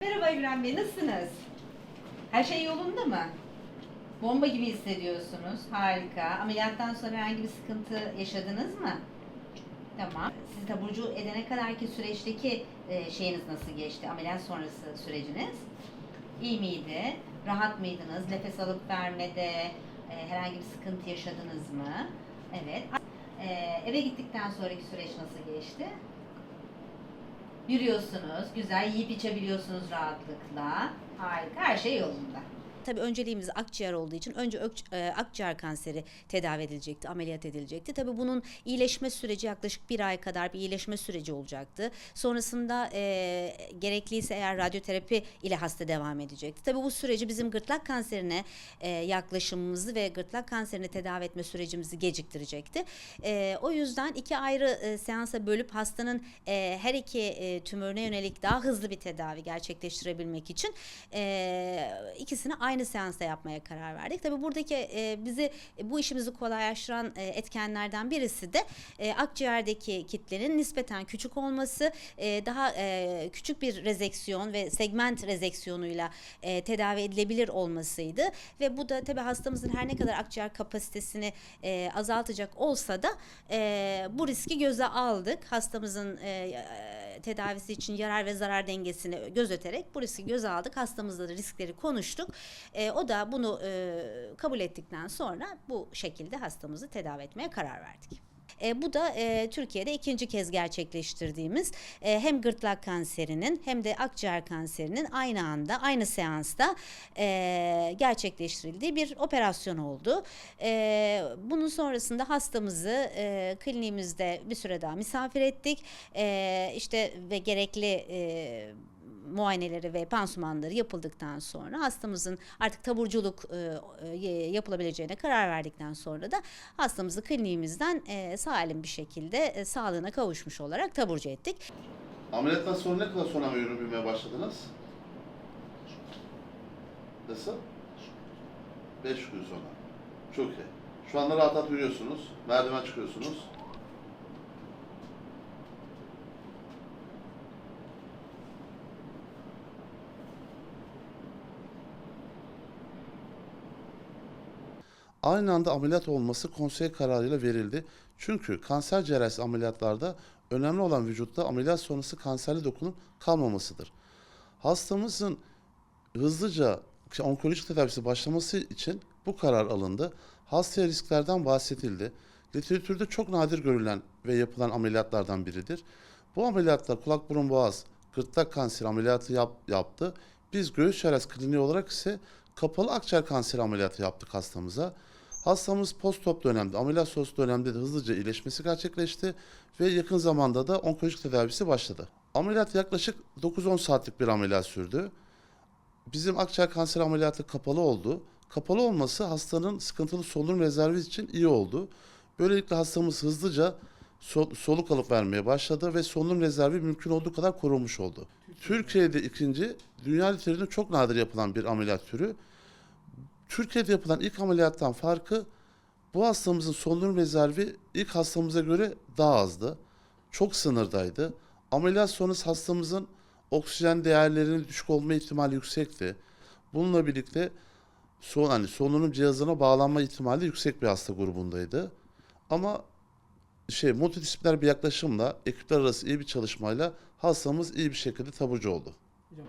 Merhaba İbrahim Bey, nasılsınız? Her şey yolunda mı? Bomba gibi hissediyorsunuz. Harika. Ameliyattan sonra herhangi bir sıkıntı yaşadınız mı? Tamam. Sizi taburcu edene kadarki süreçteki e, şeyiniz nasıl geçti? Ameliyat sonrası süreciniz? İyi miydi? Rahat mıydınız? Nefes alıp vermede e, herhangi bir sıkıntı yaşadınız mı? Evet. E, eve gittikten sonraki süreç nasıl geçti? Yürüyorsunuz, güzel yiyip içebiliyorsunuz rahatlıkla. Harika, her şey yolunda. Tabii önceliğimiz akciğer olduğu için önce e, akciğer kanseri tedavi edilecekti, ameliyat edilecekti. Tabii bunun iyileşme süreci yaklaşık bir ay kadar bir iyileşme süreci olacaktı. Sonrasında e, gerekliyse eğer radyoterapi ile hasta devam edecekti. Tabii bu süreci bizim gırtlak kanserine e, yaklaşımımızı ve gırtlak kanserini tedavi etme sürecimizi geciktirecekti. E, o yüzden iki ayrı e, seansa bölüp hastanın e, her iki e, tümörüne yönelik daha hızlı bir tedavi gerçekleştirebilmek için e, ikisini aynı seansta yapmaya karar verdik. Tabii buradaki e, bizi bu işimizi kolaylaştıran e, etkenlerden birisi de e, akciğerdeki kitlenin nispeten küçük olması, e, daha e, küçük bir rezeksiyon ve segment rezeksiyonuyla e, tedavi edilebilir olmasıydı ve bu da tabii hastamızın her ne kadar akciğer kapasitesini e, azaltacak olsa da e, bu riski göze aldık. Hastamızın e, e, tedavisi için yarar ve zarar dengesini gözeterek bu riski göze aldık. Hastamızla da riskleri konuştuk. E, o da bunu e, kabul ettikten sonra bu şekilde hastamızı tedavi etmeye karar verdik. E, bu da e, Türkiye'de ikinci kez gerçekleştirdiğimiz e, hem gırtlak kanserinin hem de akciğer kanserinin aynı anda aynı seansta e, gerçekleştirildiği bir operasyon oldu. E, bunun sonrasında hastamızı e, kliniğimizde bir süre daha misafir ettik. E, işte ve gerekli e, muayeneleri ve pansumanları yapıldıktan sonra hastamızın artık taburculuk e, e, yapılabileceğine karar verdikten sonra da hastamızı kliniğimizden e, salim bir şekilde e, sağlığına kavuşmuş olarak taburcu ettik. Ameliyattan sonra ne kadar sonra yürümeye başladınız? Nasıl? Beş gün sonra. Çok iyi. Şu anda rahat rahat yürüyorsunuz. Merdiven çıkıyorsunuz. Aynı anda ameliyat olması konsey kararıyla verildi. Çünkü kanser cerrahisi ameliyatlarda önemli olan vücutta ameliyat sonrası kanserli dokunun kalmamasıdır. Hastamızın hızlıca onkolojik tedavisi başlaması için bu karar alındı. Hastaya risklerden bahsedildi. Literatürde çok nadir görülen ve yapılan ameliyatlardan biridir. Bu ameliyatlar kulak burun boğaz gırtlak kanseri ameliyatı yap- yaptı. Biz göğüs çerez kliniği olarak ise kapalı akciğer kanseri ameliyatı yaptık hastamıza. Hastamız post-op dönemde, ameliyat sonrası dönemde de hızlıca iyileşmesi gerçekleşti ve yakın zamanda da onkolojik tedavisi başladı. Ameliyat yaklaşık 9-10 saatlik bir ameliyat sürdü. Bizim akciğer kanseri ameliyatı kapalı oldu. Kapalı olması hastanın sıkıntılı solunum rezervi için iyi oldu. Böylelikle hastamız hızlıca so- soluk alıp vermeye başladı ve solunum rezervi mümkün olduğu kadar korunmuş oldu. Türkiye'de ikinci, dünya literatüründe çok nadir yapılan bir ameliyat türü. Türkiye'de yapılan ilk ameliyattan farkı bu hastamızın solunum rezervi ilk hastamıza göre daha azdı. Çok sınırdaydı. Ameliyat sonrası hastamızın oksijen değerlerinin düşük olma ihtimali yüksekti. Bununla birlikte son hani solunum cihazına bağlanma ihtimali yüksek bir hasta grubundaydı. Ama şey multidisipliner bir yaklaşımla ekipler arası iyi bir çalışmayla hastamız iyi bir şekilde taburcu oldu. Hocam